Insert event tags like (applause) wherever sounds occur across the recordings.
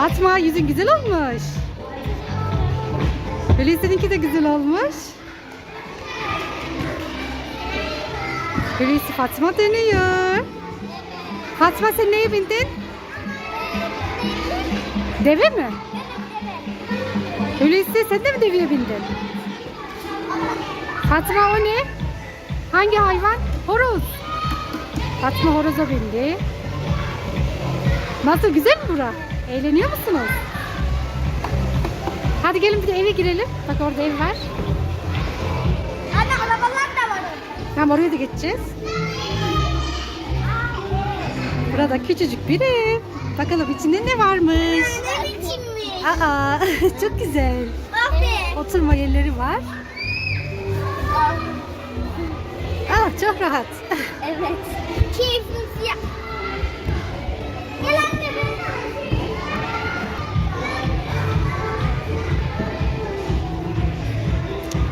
Fatma yüzün güzel olmuş. Hulusi'ninki de güzel olmuş. Hulusi Fatma dönüyor. Fatma sen neye bindin? Deve mi? Hulusi sen de mi deveye bindin? Fatma o ne? Hangi hayvan? Horoz. Fatma horoza bindi. Nasıl güzel mi bura? Eğleniyor musunuz? Hadi gelin bir de eve girelim. Bak orada ev var. Anne arabalar da var orada. Tamam oraya da geçeceğiz. Burada küçücük bir ev. Bakalım içinde ne varmış? Ne biçimmiş? Aa (laughs) çok güzel. Aferin. Oturma yerleri var. Aa çok rahat. Evet. Keyifli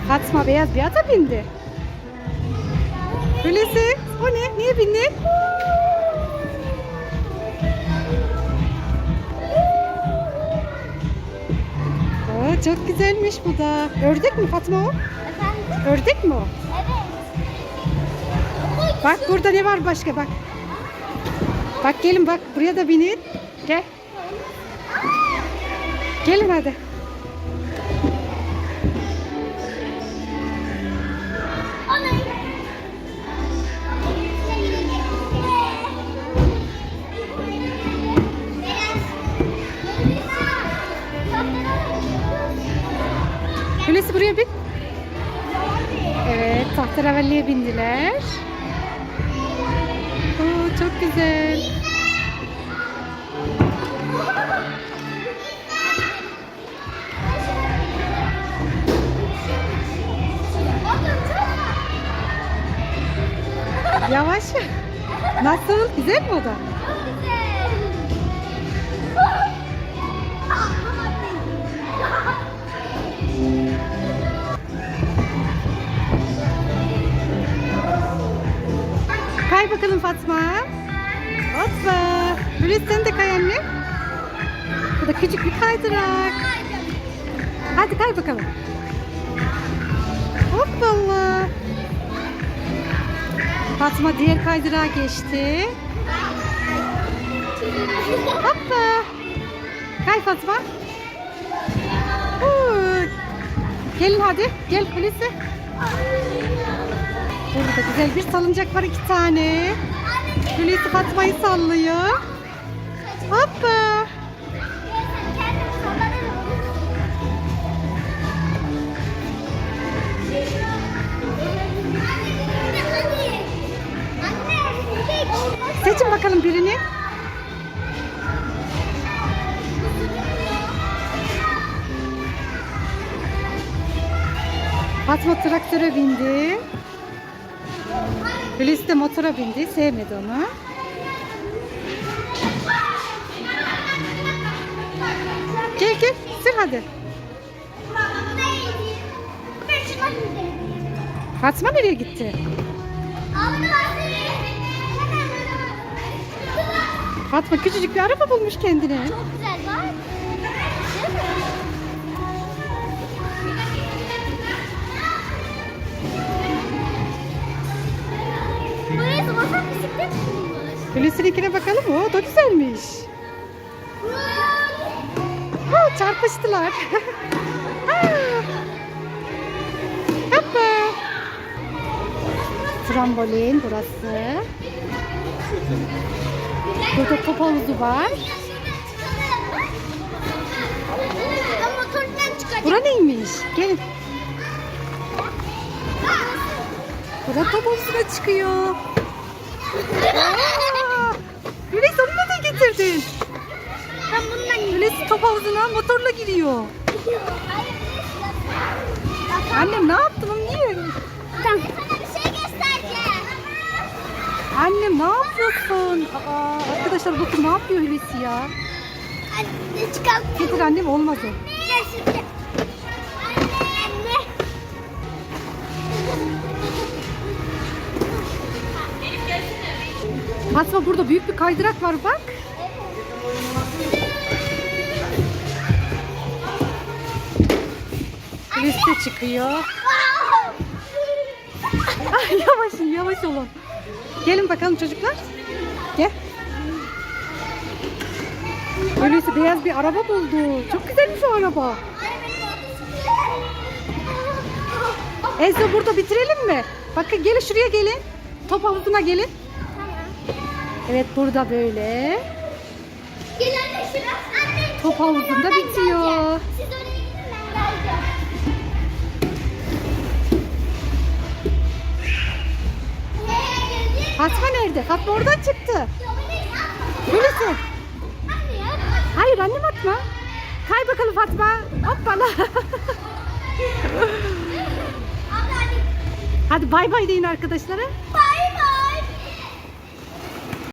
Fatma beyaz bir ata bindi. Hulusi o ne? Niye bindin? Aa, çok güzelmiş bu da. Ördek mi Fatma o? Efendim? Ördek mi o? Evet. Bak burada ne var başka bak. Bak gelin bak buraya da binin. Gel. Gelin hadi. Tahterevalliye bindiler. Oo, çok güzel. Yavaş. Nasıl? Güzel mi o Kay bakalım Fatma. Hoppa. Hulusi sen de kay anne. Bu da küçük bir kaydırak. Hadi kay bakalım. Hoppala. Fatma diğer kaydırağa geçti. Hoppa. Kay Fatma. Huu. Gelin hadi. Gel Hulusi. Burada güzel bir salıncak var iki tane. Hulusi Fatma'yı sallıyor. Hoppa. Seçin bakalım birini. Fatma traktöre bindi. Hulusi de motora bindi. Sevmedi onu. Gel gel. Sür hadi. Fatma nereye gitti? Fatma küçücük bir araba bulmuş kendine. Çok güzel var. Burası masa bisiklet? Hulusi'ninkine bakalım. O da güzelmiş. Ha, çarpıştılar. Ha. Hoppa. Trambolin burası. Burada top havuzu var. Bura neymiş? Gelin. Burada top havuzuna çıkıyor. Hulusi onu da getirdin. Ben bundan Hulusi top havuzuna motorla giriyor. Annem ne yaptın? Onu niye? Tamam. Şey. Annem ne yapıyorsun? Aa, arkadaşlar bakın ne yapıyor Hulusi ya? Anne çıkart. Getir annem olmaz o. Anne. Fatma burada büyük bir kaydırak var bak. Liste çıkıyor. Ay, yavaş yavaş olun. Gelin bakalım çocuklar. Gel. Öyleyse beyaz bir araba buldu. Çok güzelmiş o araba. Ezra burada bitirelim mi? Bakın gelin şuraya gelin. Top havuzuna gelin. Evet burada böyle. Gel anne şurası. Anne. Top havuzunda bitiyor. Siz oraya gidin ben geleceğim. Fatma nerede? Fatma oradan çıktı. Ya. Hayır annem atma. Kay bakalım Fatma. Hoppala. (laughs) Hadi. Bay bay deyin arkadaşlara. Bye.